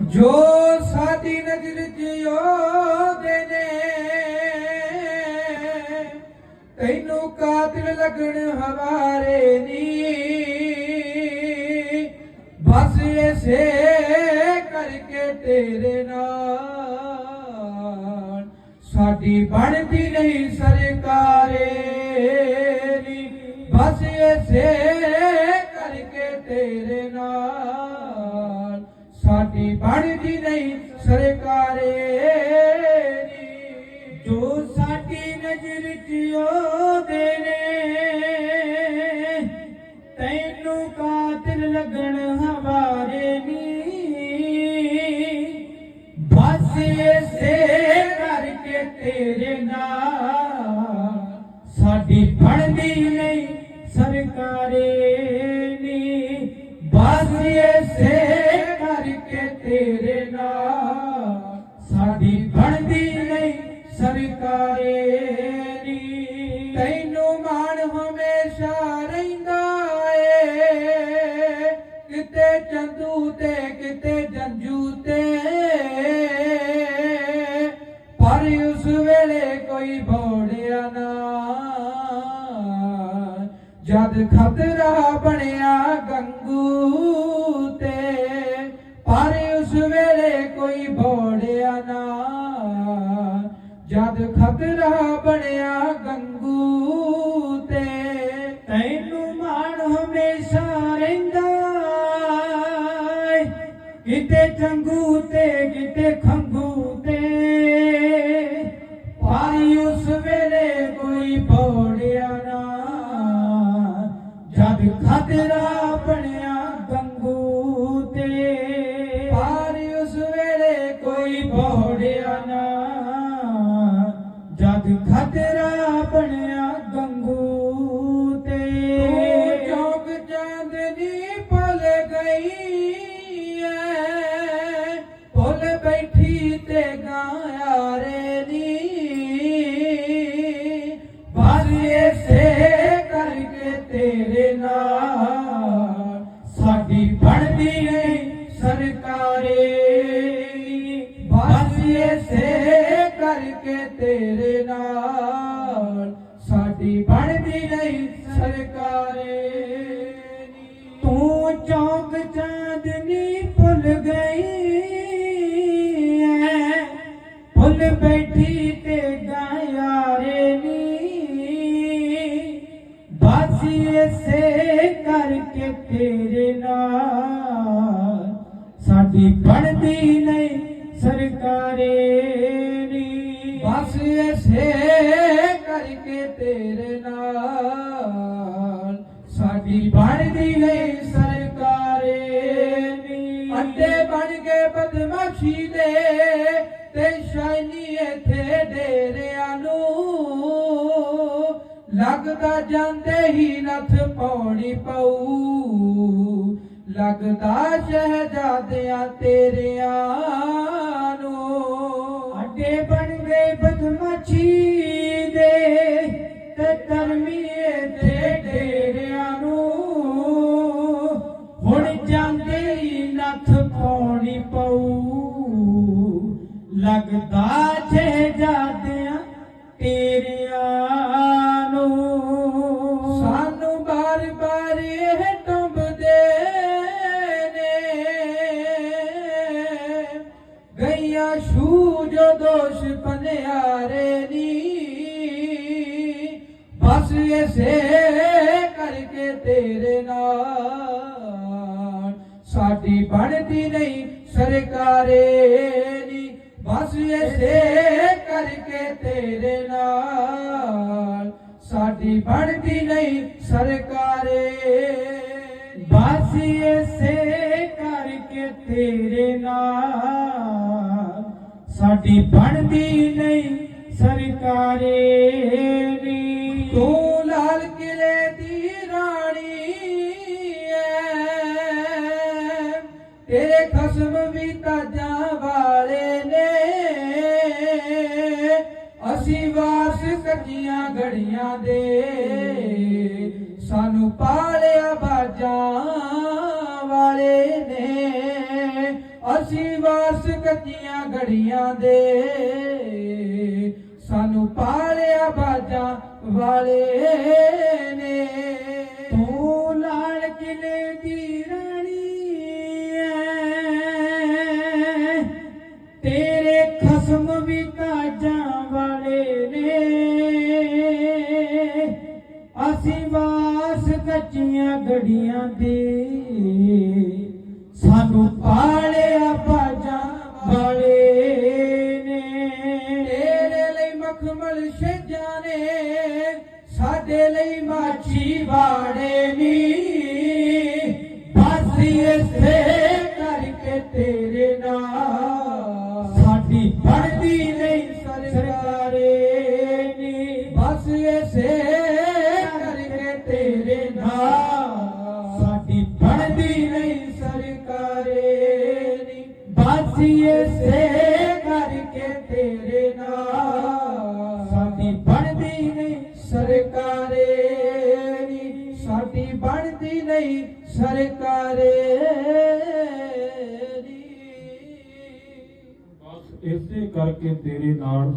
ਜੋ ਸਾਡੀ ਨਜ਼ਰ ਚ ਨੇ ਤੈਨੂੰ ਕਾਤਲ ਲੱਗਣ ਹਵਾਰੇ ਨੀ। ਬਸ ਐਸੇ ਕਰਕੇ ਤੇਰੇ ਨਾਲ ਸਾਡੀ ਬਣਦੀ ਨਹੀਂ ਸਰਕਾਰੇ ਨੀ। ਬਸ ਐਸੇ ਸਰਕਾਰੇ ਨੀ, ਜੋ ਸਾਡੀ ਨਜ਼ਰ ਚ ਦੇ ਨੇ, ਤੈਨੂੰ ਕਾਤਲ ਲੱਗਣ ਹਵਾਰੇ ਨੀ। ਬਸ ਐਸੇ ਕਰਕੇ ਤੇਰੇ ਨਾਲ ਸਾਡੀ ਬਣਦੀ ਨੇ ਜਦ ਖਤਰਾ ਬਣਿਆ ਗੰਗੂ ਤੇ, ਪਰ ਉਸ ਵੇਲੇ ਕੋਈ ਬੋੜਿਆ ਨਾ। ਜਦ ਖਤਰਾ ਬਣਿਆ ਗੰਗੂ ਤੇ, ਤੈਨੂੰ ਮਾਣ ਹਮੇਸ਼ਾ ਰਹਿੰਦਾ ਕਿਤੇ ਚੰਗੂ ਤੇ ਕਰਕੇ ਤੇਰੇ ਨਾਲ ਸਾਡੀ ਬਣਦੀ ਨਹੀਂ ਸਰਕਾਰੇ ਤੂੰ ਚੌਂਕ ਚਾਂਦਨੀ ਭੁੱਲ ਗਈ ਐ। ਭੁੱਲ ਬੈਠੀ ਤੇ ਗਾਇਆਰੇ ਨੀ। ਬਸ ਐਸੇ ਕਰਕੇ ਤੇਰੇ ਨਾਲ ਸਾਡੀ ਬਣਦੀ ਸਾਡੀ ਬਣਦੀ ਨਹੀਂ ਸਰਕਾਰੇ। ਨੀ। ਅੱਡੇ ਬਣ ਕੇ ਬਦਮਾਸ਼ੀ ਦੇ ਤੇ ਸ਼ਾਇਨੀ ਇੱਥੇ ਡੇਰਿਆਂ ਨੂੰ। ਲੱਗਦਾ ਜਾਂਦੇ ਹੀ ਨੱਥ ਪਾਉਣੀ ਪਊ। ਲੱਗਦਾ ਸ਼ਹਿਜ਼ਾਦਿਆਂ ਤੇਰਿਆਂ ਨੂੰ। ਅੱਡੇ ਬਣ ਗਏ ਬਦਮਾਸ਼ੀ। ਪਾਉਣੀ ਪਊ। ਲੱਗਦਾ ਸ਼ਹਿਜ਼ਾਦਿਆਂ ਤੇਰਿਆਂ ਨੂੰ। ਸਾਨੂੰ ਬਾਰ ਬਾਰ ਇਹ ਟੁੰਬਦੇ ਨੇ। ਗਈਆਂ ਸ਼ੂ ਜੋ ਦੋਸ਼ ਪਨਿਆਰੇ ਨੀ। ਬਸ ਐਸੇ ਸਾਡੀ ਬਣਦੀ ਨਹੀਂ, ਸਰਕਾਰੇ ਨੀ। ਬਸ ਐਸੇ ਕਰਕੇ ਤੇਰੇ ਨਾਲ ਸਾਡੀ ਬਣਦੀ ਨਹੀਂ, ਸਰਕਾਰੇ ਬਸ ਐਸੇ ਕਰਕੇ ਤੇਰੇ ਨਾਲ ਸਾਡੀ ਬਣਦੀ ਨਹੀਂ, ਸਰਕਾਰੇ ਨੀ। ਤੂੰ ਤੇਰੇ ਖਸਮ ਵੀ ਤਾਜਾਂ ਵਾਲੇ ਨੇ। ਅਸੀਂ ਵਾਸ ਕੱਜੀਆਂ ਘੜੀਆਂ ਦੇ। ਸਾਨੂੰ ਪਾਲਿਆ ਬਾਜਾਂ ਵਾਲੇ ਨੇ। ਅਸੀਂ ਵਾਸ ਕੱਚੀਆਂ ਘੜੀਆਂ ਦੇ। ਸਾਨੂੰ ਪਾਲਿਆ ਬਾਜਾਂ ਵਾਲੇ ਕੱਚੀਆਂ ਦੇ। ਸਾਨੂੰ ਪਾਲਿਆ ਬਾਜਾਂ ਵਾਲੇ ਨੇ। ਤੇਰੇ ਲਈ ਮਖਮਲ ਛੇਜਾਂ ਸਾਡੇ ਲਈ ਮਾਛੀ ਵਾੜੇ ਨੀ। ਸਰਕਾਰੇ ਨੀ ਸਾਡੀ ਬਣਦੀ ਨਹੀਂ ਸਰਕਾਰੇ ਨੀ ਬਸ ਇਸੇ ਕਰਕੇ ਤੇਰੇ ਨਾਲ